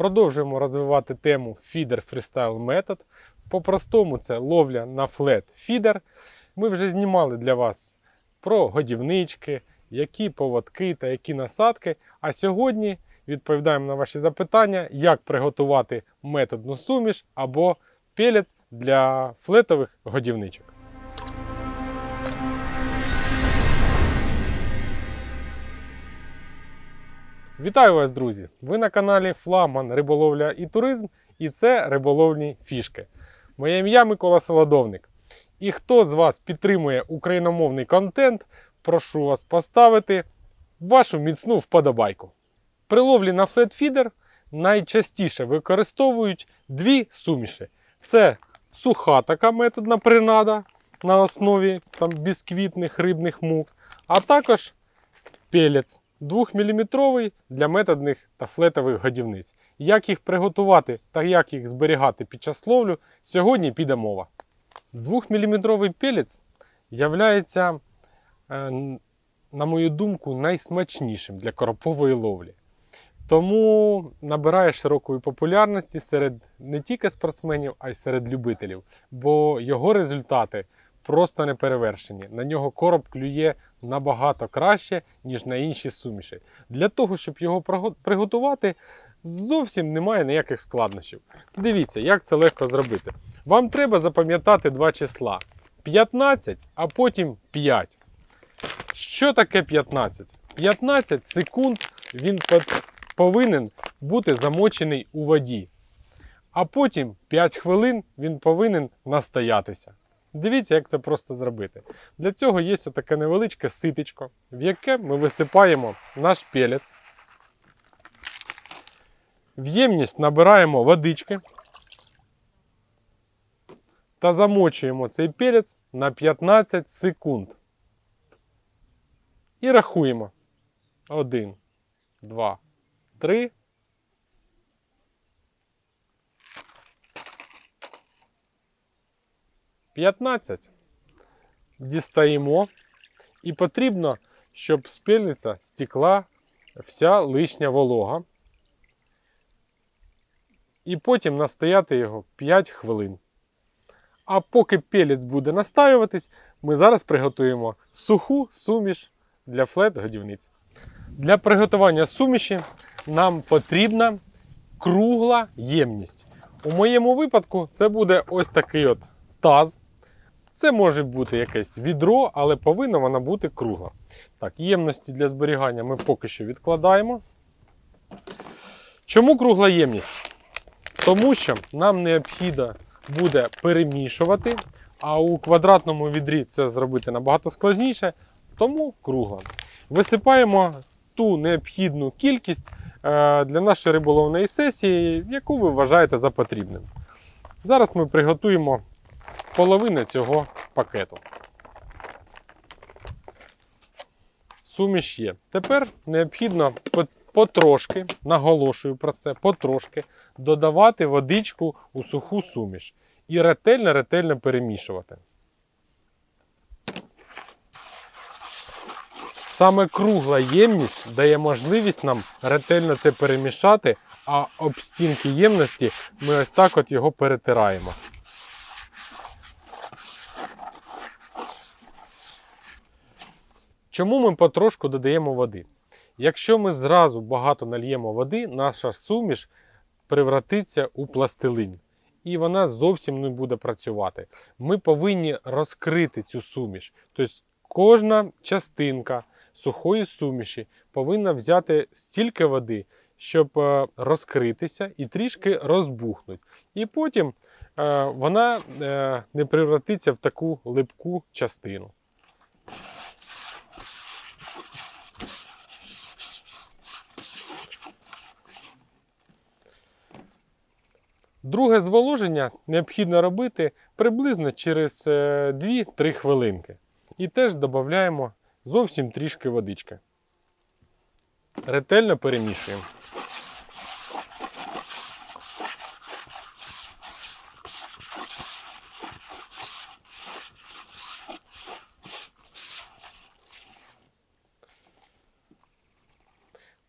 Продовжуємо розвивати тему Feeder Freestyle Method. По-простому це ловля на флет фідер. Ми вже знімали для вас про годівнички, які поводки та які насадки. А сьогодні відповідаємо на ваші запитання, як приготувати методну суміш або пелець для флетових годівничок. Вітаю вас, друзі! Ви на каналі Флагман Риболовля і Туризм, і це риболовні фішки. Моє ім'я Микола Солодовник. І хто з вас підтримує україномовний контент, прошу вас поставити вашу міцну вподобайку. При ловлі на флетфідер найчастіше використовують дві суміші. Це суха така методна принада на основі там, бісквітних рибних мук, а також пелець 2-мм для методних та флетових годівниць. Як їх приготувати та як їх зберігати під час ловлю, сьогодні піде мова. 2-мм пелець являється, е, на мою думку, найсмачнішим для коропової ловлі. Тому набирає широкої популярності серед не тільки спортсменів, а й серед любителів, бо його результати просто неперевершені. На нього короб клює набагато краще, ніж на інші суміші. Для того, щоб його приготувати, зовсім немає ніяких складнощів. Дивіться, як це легко зробити. Вам треба запам'ятати два числа: 15, а потім 5. Що таке 15? 15 секунд він повинен бути замочений у воді. А потім 5 хвилин він повинен настоятися. Дивіться, як це просто зробити. Для цього є таке невеличке ситечко, в яке ми висипаємо наш пелець. В ємність набираємо водички та замочуємо цей пелець на 15 секунд. І рахуємо. 1, 2, 3. П'ятнадцять. Дістаємо. І потрібно, щоб з пельниця стекла вся лишня волога. І потім настояти його 5 хвилин. А поки пелець буде настаюватись, ми зараз приготуємо суху суміш для флет-годівниць. Для приготування суміші нам потрібна кругла ємність. У моєму випадку це буде ось такий от таз. Це може бути якесь відро, але повинна вона бути кругла. Так, ємності для зберігання ми поки що відкладаємо. Чому кругла ємність? Тому що нам необхідно буде перемішувати, а у квадратному відрі це зробити набагато складніше, тому кругла. Висипаємо ту необхідну кількість е, для нашої риболовної сесії, яку ви вважаєте за потрібним. Зараз ми приготуємо половину цього пакету. Суміш є. Тепер необхідно потрошки, наголошую про це, потрошки додавати водичку у суху суміш і ретельно-ретельно перемішувати. Саме кругла ємність дає можливість нам ретельно це перемішати, а об стінки ємності ми ось так от його перетираємо. Чому ми потрошку додаємо води? Якщо ми зразу багато нальємо води, наша суміш превратиться у пластилин. І вона зовсім не буде працювати. Ми повинні розкрити цю суміш. Тобто кожна частинка сухої суміші повинна взяти стільки води, щоб е, розкритися і трішки розбухнути. І потім е, вона е, не превратиться в таку липку частину. Друге зволоження необхідно робити приблизно через е, 2-3 хвилинки. І теж додаємо зовсім трішки водички. Ретельно перемішуємо.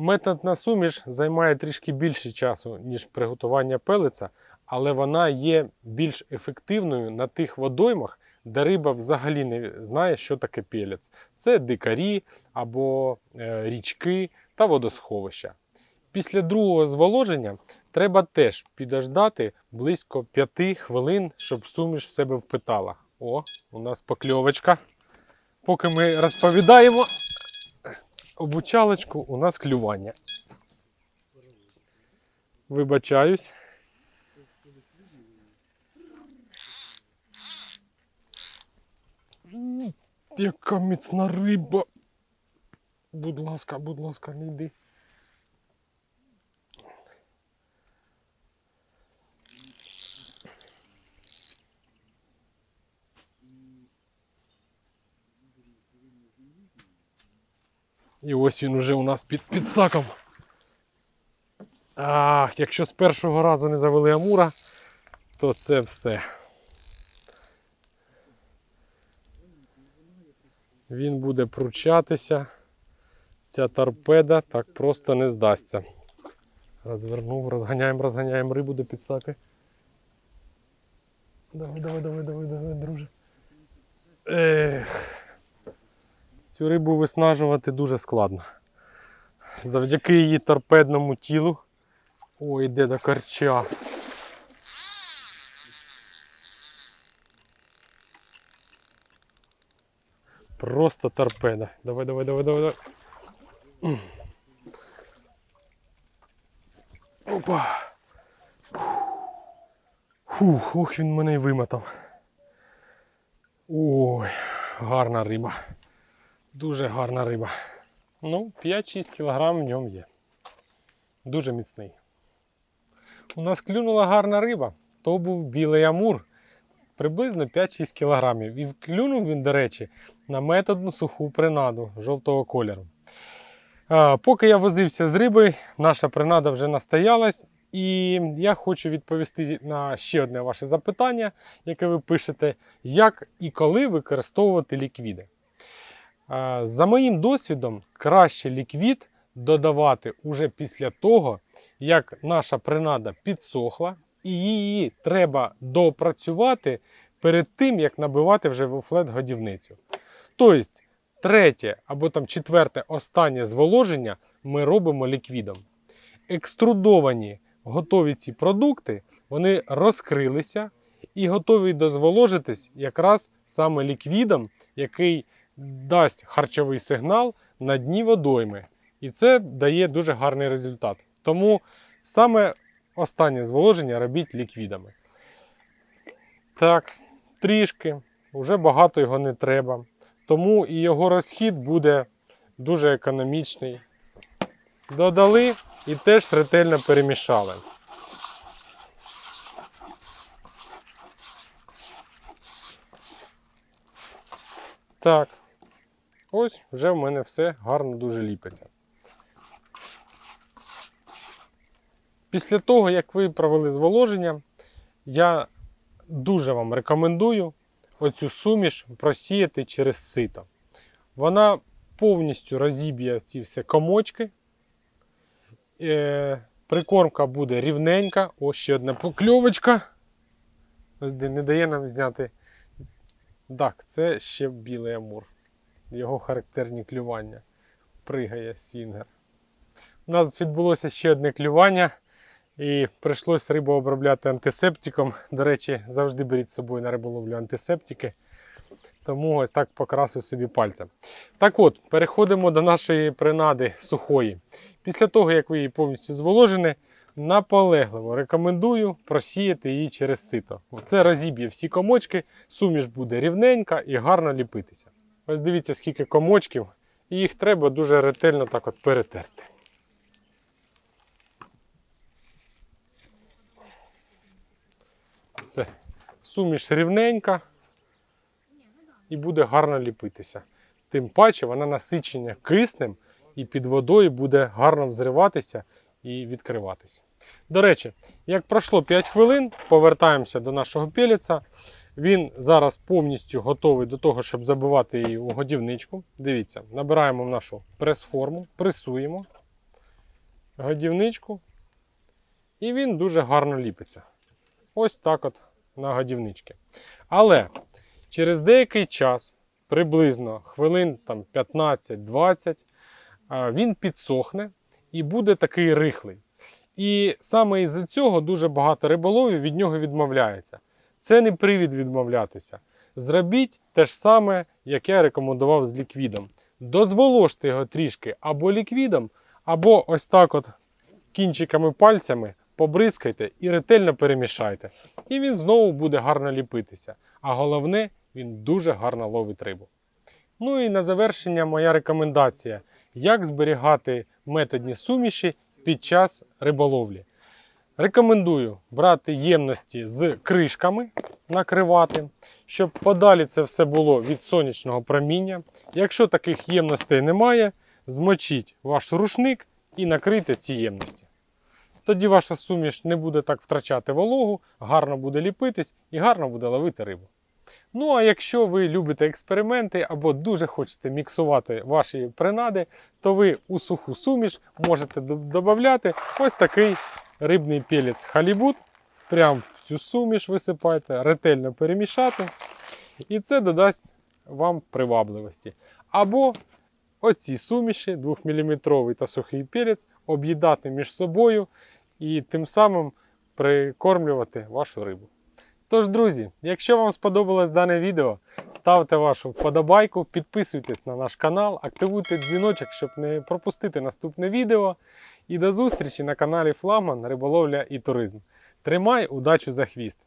Методна суміш займає трішки більше часу, ніж приготування пелиця, але вона є більш ефективною на тих водоймах, де риба взагалі не знає, що таке пелець. Це дикарі або е, річки та водосховища. Після другого зволоження треба теж підождати близько 5 хвилин, щоб суміш в себе впитала. О, у нас покльовочка. Поки ми розповідаємо обучалочку, у нас клювання. Вибачаюсь. Яка міцна риба. Будь ласка, будь ласка, не йди. І ось він уже у нас під підсаком. Ах, якщо з першого разу не завели Амура, то це все. Він буде пручатися. Ця торпеда так просто не здасться. Розвернув, розганяємо, розганяємо рибу до підсаки. Давай, давай, давай, давай, давай, друже. Цю рибу виснажувати дуже складно. Завдяки її торпедному тілу. Ой, йде до корча. Просто торпеда. Давай, давай, давай, давай, давай. Опа. Фух, ох, він мене й вимотав. Ой, гарна риба. Дуже гарна риба. Ну, 5-6 кг в ньому є. Дуже міцний. У нас клюнула гарна риба. То був білий амур. Приблизно 5-6 кг. І клюнув він, до речі, на методну суху принаду жовтого кольору. А, поки я возився з рибою, наша принада вже настоялась. І я хочу відповісти на ще одне ваше запитання, яке ви пишете: як і коли використовувати ліквіди. За моїм досвідом, краще ліквід додавати уже після того, як наша принада підсохла, і її треба допрацювати перед тим, як набивати вже в флет годівницю. Тобто, третє або там четверте останнє зволоження ми робимо ліквідом. Екструдовані готові ці продукти, вони розкрилися і готові дозволожитись якраз саме ліквідом, який дасть харчовий сигнал на дні водойми. І це дає дуже гарний результат. Тому саме останнє зволоження робіть ліквідами. Так, трішки, вже багато його не треба. Тому і його розхід буде дуже економічний. Додали і теж ретельно перемішали. Так, ось вже в мене все гарно дуже ліпиться. Після того, як ви провели зволоження, я дуже вам рекомендую оцю суміш просіяти через сито. Вона повністю розіб'є ці всі комочки. Е, прикормка буде рівненька. Ось ще одна покльовочка. Ось не дає нам зняти. Так, це ще білий амур. Його характерні клювання. Пригає свінгер. У нас відбулося ще одне клювання. І прийшлось рибу обробляти антисептиком. До речі, завжди беріть з собою на риболовлю антисептики. Тому ось так покрасив собі пальцем. Так от, переходимо до нашої принади сухої. Після того, як ви її повністю зволожені, наполегливо рекомендую просіяти її через сито. Це розіб'є всі комочки, суміш буде рівненька і гарно ліпитися. Ось дивіться, скільки комочків, і їх треба дуже ретельно так от перетерти. Все. Суміш рівненька і буде гарно ліпитися. Тим паче вона насичення киснем і під водою буде гарно взриватися і відкриватися. До речі, як пройшло 5 хвилин, повертаємося до нашого пеліця. Він зараз повністю готовий до того, щоб забивати її у годівничку. Дивіться, набираємо в нашу прес-форму, пресуємо. годівничку, і він дуже гарно ліпиться. Ось так от на годівнички. Але через деякий час, приблизно хвилин там, 15-20, він підсохне і буде такий рихлий. І саме із-за цього дуже багато риболовів від нього відмовляється. Це не привід відмовлятися. Зробіть те ж саме, як я рекомендував з ліквідом. Дозволожте його трішки або ліквідом, або ось так от кінчиками пальцями побризкайте і ретельно перемішайте. І він знову буде гарно ліпитися. А головне, він дуже гарно ловить рибу. Ну і на завершення моя рекомендація: як зберігати методні суміші під час риболовлі. Рекомендую брати ємності з кришками, накривати, щоб подалі це все було від сонячного проміння. Якщо таких ємностей немає, змочіть ваш рушник і накрийте ці ємності. Тоді ваша суміш не буде так втрачати вологу, гарно буде ліпитись і гарно буде ловити рибу. Ну а якщо ви любите експерименти або дуже хочете міксувати ваші принади, то ви у суху суміш можете додати ось такий рибний пелець халібут. Прям в цю суміш висипайте, ретельно перемішати. І це додасть вам привабливості. Або оці суміші, 2-мм та сухий перець, об'їдати між собою і тим самим прикормлювати вашу рибу. Тож, друзі, якщо вам сподобалось дане відео, ставте вашу вподобайку, підписуйтесь на наш канал, активуйте дзвіночок, щоб не пропустити наступне відео. І до зустрічі на каналі Фламан Риболовля і Туризм. Тримай удачу за хвіст!